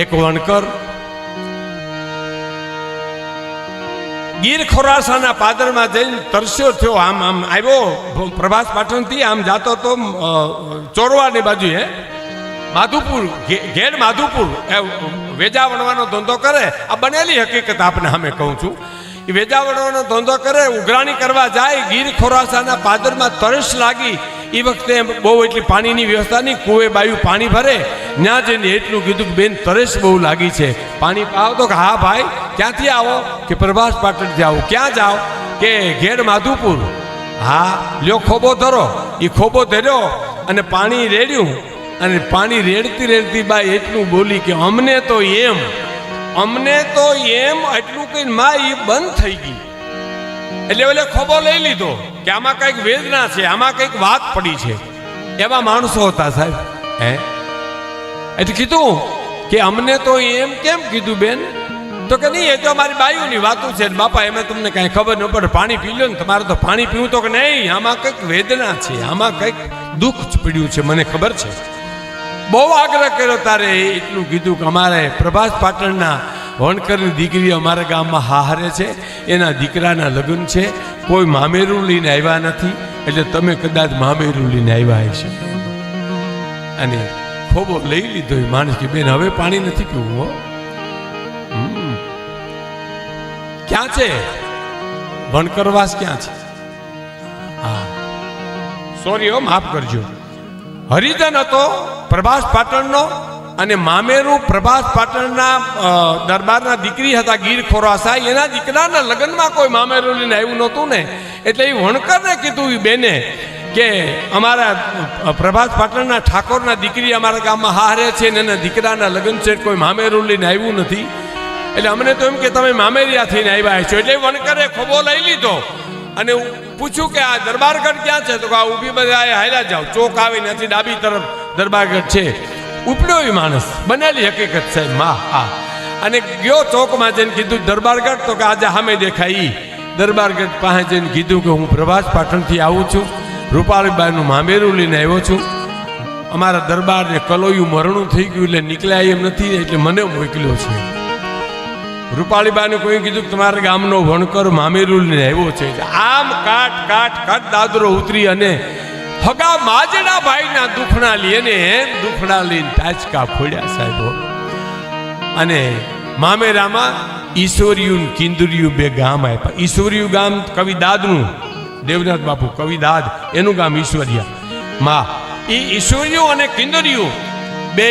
એક વણકર ગીર ખોરાસાના પાદરમાં જઈને તરસ્યો થયો. આમ આમ આવ્યો. પ્રભાસ પાટણથી આમ જાતો તો ચોરવાની બાજુએ માધુપુર ઘેડ માધુપુર. એ વેજા વણવાનો ધંધો કરે. આ બનેલી હકીકત આપને અમે કહું છું. એ વેજા વણવાનો ધંધો કરે, ઉઘરાણી કરવા જાય, ગીર ખોરાસાના પાદરમાં તરસ લાગી. એ વખતે બહુ એટલી પાણીની વ્યવસ્થા નહીં કુએ બાયું પાણી ભરે, ત્યાં જઈને એટલું કીધું કે બેન તરસ બહુ લાગી છે. પાણી પાવ તો કે હા ભાઈ, ક્યાંથી આવો? કે પ્રભાસ પાટણથી જાઓ ક્યાં જાઓ? કે ઘેડ માધુપુર. હા, લ્યો ખોબો ધરો. એ ખોબો ધર્યો અને પાણી રેડ્યું. અને પાણી રેડતી રેડતી બાઈ એટલું બોલી કે અમને તો એમ, અમને તો એમ, એટલું કઈ માં એ બંધ થઈ ગઈ. એટલે ઓલે ખોબો લઈ લીધો. કે આમાં કંઈક વેદના છે, આમાં કંઈક વાત પડી છે. એવા માણસો હતા સાહેબ. હે? એટલે કીધું કે અમને તો એમ કેમ કીધું બેન? તો કે નહીં, એ તો અમારી બાયુની વાતો છે બાપા, એમાં તમને કાંઈ ખબર ન પડે. પાણી પી લો ને, તમારે તો પાણી પીવું તો કે નહીં, આમાં કંઈક વેદના છે, આમાં કંઈક દુઃખ પડ્યું છે, મને ખબર છે. બહુ આગ્રહ કર્યો તારે એટલું કીધું કે અમારે પ્રભાસ પાટણના વણકરની દીકરી અમારા ગામમાં હારે છે, એના દીકરાના લગ્ન છે, કોઈ મામેરું લઈને આવ્યા નથી, એટલે તમે કદાચ મામેરું લઈને આવ્યા હશે અને ખોબો લઈ લીધો માણસ કે, બેન, હવે પાણી નથી પીવું, હો. ક્યાં છે? વણકરવાસ ક્યાં છે? હા. સોરી હો, માફ કરજો. હરિજન હતો, પ્રભાસ પાટણનો અને મામેરું પ્રભાસ પાટણના દરબારના દીકરી હતા, ગીર ખોરાસાઈ. એના દીકરાના લગ્નમાં કોઈ મામેરું લઈને આવ્યું નહોતું ને. એટલે એ વણકરને કીધું એ બેને કે અમારા પ્રભાસ પાટણના ઠાકોરના દીકરી અમારા ગામમાં હારે છે ને એના દીકરાના લગ્ન છે, કોઈ મામેરું લઈને આવ્યું નથી. એટલે અમને તો એમ કે તમે મામેરિયા થઈને આવ્યા છો. એટલે વણકરે ખોબો લઈ લીધો. અને પૂછ્યું કે આ દરબારગઢ ક્યાં છે? તો આ ઊભી બધા હાલ્યા જાઓ. ચોક આવી નથી ડાબી તરફ દરબારગઢ છે. ઉપડ્યો માણસ. બનેલી હકીકત છે. મા, હા. અને ગયો ચોકમાં જઈને કીધું, દરબારગઢ તો કે આજે સામે દેખાય. દરબારગઢ પાસે જઈને કીધું કે હું પ્રભાસ પાટણથી આવું છું. રૂપાળીબાઈનું મામેરું લઈને આવ્યો છું. અમારા દરબારને કલોયું મરણું થઈ ગયું એટલે નીકળ્યા એમ નથી, એટલે મને મોકલ્યો છે. રૂપાળીબાને કોઈ કીધું તમારા ગામનો વણકર મામેરુલ ને આવ્યો છે. આમ કાટ કાટ કાટ દાદરો ઉતરી અને હગા માજડા ભાઈના દુખણા લઈને દુખણા લઈને ટાચકા ફોડ્યા સાહેબો. અને મામેરામાં ઈશ્વરિયું કિન્દુરિયું બે ગામ આપ્યા. ઈશ્વરિયું ગામ કવિદાદનું દેવનાથ બાપુ કવિદાદ એનું ગામ ઈશ્વરિયા. માં એ ઈશ્વરિયું અને કિંદરિયું બે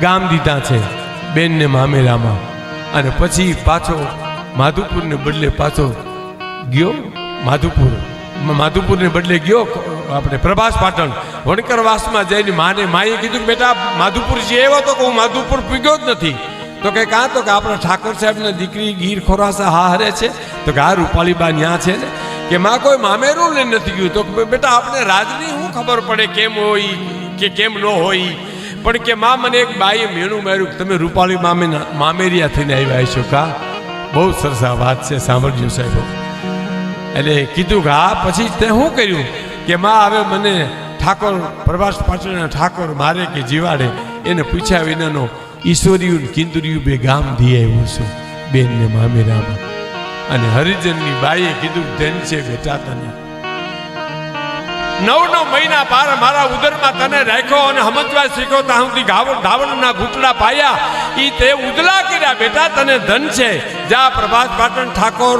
ગામ દીધા છે, બેનને મામેરામાં. અને પછી પાછો માધુપુરને બદલે પાછો ગયો, માધુપુર. માધુપુરને બદલે ગયો આપણે પ્રભાસ પાટણ વણકરવાસમાં જઈને માને માએ કીધું કે બેટા, માધુપુરજી એવો તો કે હું માધુપુર પૂગ્યો જ નથી. તો કે કાં તો કે આપણા ઠાકોર સાહેબની દીકરી ગીર ખોરાસા હા હરે છે. તો કે આ રૂપાલીબા ન્યા છે ને. કે માં કોઈ મામેરું લઈને નથી ગયું. તો બેટા આપણે રાજની શું ખબર પડે કેમ હોય કે કેમ ન હોય? પણ કે માં મને એક બાઈએ મેણું માર્યું તમે રૂપાળી મામે મામેરિયા થઈને આવ્યા છો કા? બહુ સરસ આ વાત છે, સાંભળજો સાહેબ. એટલે કીધું કે હા, પછી તે શું કર્યું? કે માં હવે મને ઠાકોર, પ્રભાસ પાટણના ઠાકોર મારે કે જીવાડે? એને પૂછ્યા વિનાનો ઈશ્વરિયું કિંદુરિયું બે ગામ ધી આવ્યો છું, બેનને મામેરામાં. અને હરિજનની બાઈએ કીધું ધન છે બેટા તને. નવ નવ મહિના પાર મારા ઉદરમાં તને રાખ્યો અને સમજવા શીખો ત્યાં સુધી ધાવણના ભૂતડા પાયા. એ તે ઉદલા કર્યા, બેટા તને ધન છે. જા પ્રભાસ પાટણ ઠાકોર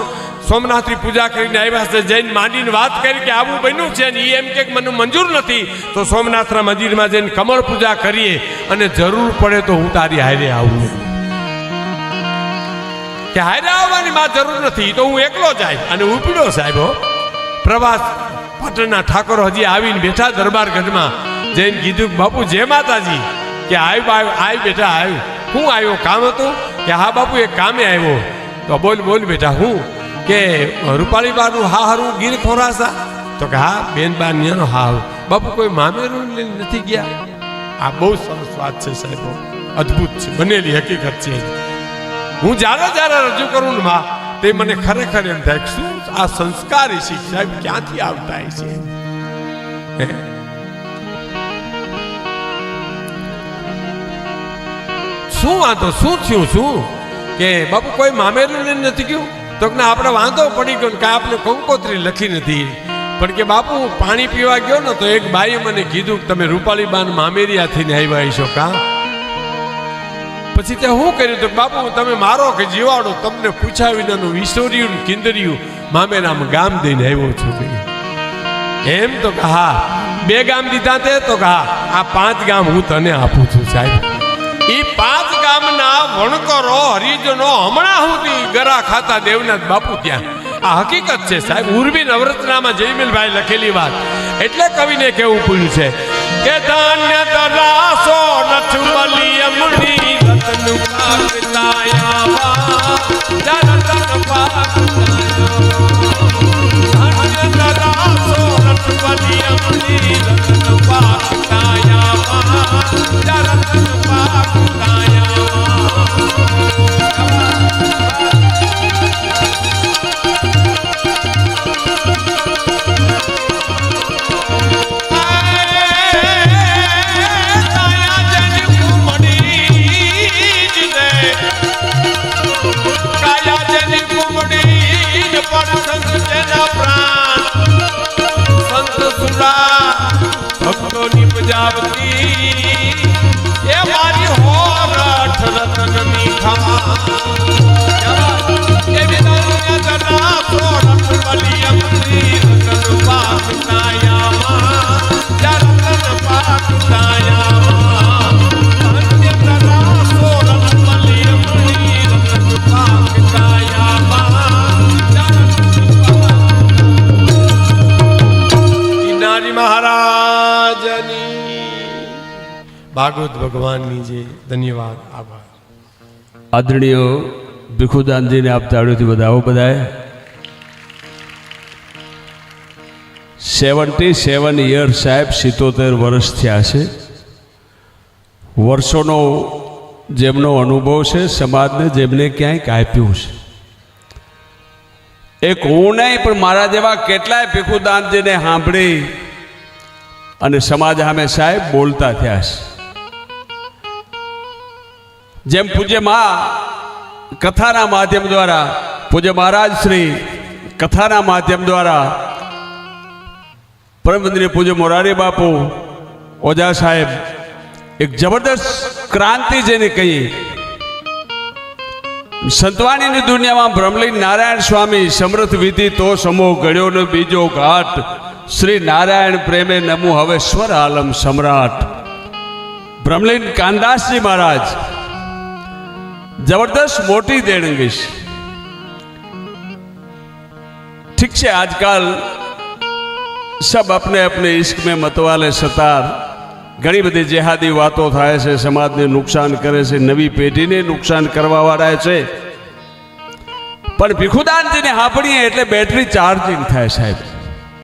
સોમનાથની પૂજા કરીને આવ્યા છે. જઈને માંડીને વાત કરી કે આવું બન્યું છે ને એ એમ કે મને મંજૂર નથી. તો સોમનાથના મંદિરમાં જઈને કમળ પૂજા કરીએ અને જરૂર પડે તો હું તારી હારે આવું. કે હારે આવવાની માં જરૂર નથી તો હું એકલો જાય અને ઉપડ્યો સાહેબ. પ્રવાસ પાટણના ઠાકોર હજી આવીને બેઠા દરબારગઢમાં જઈને કીધું બાપુ, જય માતાજી. કે આવ્યું આવ્યું આવ બેટા આવ્યું હું આવ્યો કામ હતું? કે હા, બાપુ, એક કામે આવ્યો. તો બોલ બોલ બેટા, હું? કે, રૂપાળી બાનું હા હારું ગીર ખોરાસા? તો કે, હા, બેન બાનિયાનો હા હારું. બાપુ કોઈ મામેરું નથી ગયા? આ બહુ સરસ વાત છે સાહેબ. અદ્ભુત છે. બનેલી હકીકત છે હું જ્યારે જ્યારે રજૂ કરું ને માં, તે મને ખરેખર એમ થાય શું આ સંસ્કારી શીખ સાહેબ ક્યાંથી આવતા છે? હે? શું વાંધો? શું થયું? શું? કે બાપુ કોઈ મામેરું નથી ગયું? તો કે આપણે વાંધો પડી ગયો કે આપને કંકોત્રી લખી નથી. પણ કે બાપુ, પાણી પીવા ગયો ને તો એક બાઈએ મને કીધું કે તમે રૂપાલી બાન મામેરિયા થઈને આવ્યા છો કા? પછી તે શું કર્યું? તો બાપુ, તમે મારો કે જીવાડો તમને પૂછ્યા વિનાનું વિસોર્યું ને મામે નામ ગામ દઈને આવ્યો છું એમ તો કે હા, બે ગામ દીધા તે તો કે હા, આ પાંચ ગામ હું તને આપું છું સાહેબ. એ પાંચ ગામના વણકરો હરિજનો, હમણાં સુધી ગરા ખાતા દેવનાથ બાપુ ત્યાં. આ હકીકત છે સાહેબ ઉર્વી નવરત્નામાં જયમિલભાઈ લખેલી વાત. એટલે કવિને કેવું પૂર્યું છે? કે ધાન્ય દરાસો નથ બલિય મુનિ રતન એ ભાગવત ભગવાનની જે ધન્યવાદ, આભાર. આદરણીય ભીખુદાનજીને આપ તાળીઓથી વધાવો બધાએ. સેવન્ટી સેવન યર સાહેબ, સિત્તોતેર વર્ષ થયા છે. વર્ષોનો જેમનો અનુભવ છે, સમાજને જેમને ક્યાંય આપ્યું છે. એક હું નહીં, પણ મારા જેવા કેટલાય ભીખુદાનજીને સાંભળી અને સમાજ સામે સાહેબ બોલતા થયા છે. જેમ પૂજ્ય મા કથાના માધ્યમ દ્વારા, પૂજ્ય મહારાજ શ્રી કથાના માધ્યમ દ્વારા પરમ પૂજ્ય મોરારી બાપુ ઓજા સાહેબ એક જબરદસ્ત ક્રાંતિ જેને કહીએ, સંતવાણીની દુનિયામાં બ્રહ્મલીન નારાયણ સ્વામી સમૃદ્ધ વિધિ તો સમો ગળ્યોનો બીજો ઘાટ. શ્રી નારાયણ પ્રેમે નમુ હવે સ્વર આલમ સમ્રાટ. બ્રહ્મલીન કાનદાસજી મહારાજ જબરદસ્ત મોટી દેણગી છે ઠીક છે આજકાલ સબ અપને અપને ઇશ્ક મેં મતવાલે સતાર ઘણી બધી જેહાદી વાતો થાય છે સમાજને નુકસાન કરે છે નવી પેઢીને નુકસાન કરવાવાળા છે પણ ભીખુદાનજીને હાંપણીએ એટલે બેટરી ચાર્જિંગ થાય સાહેબ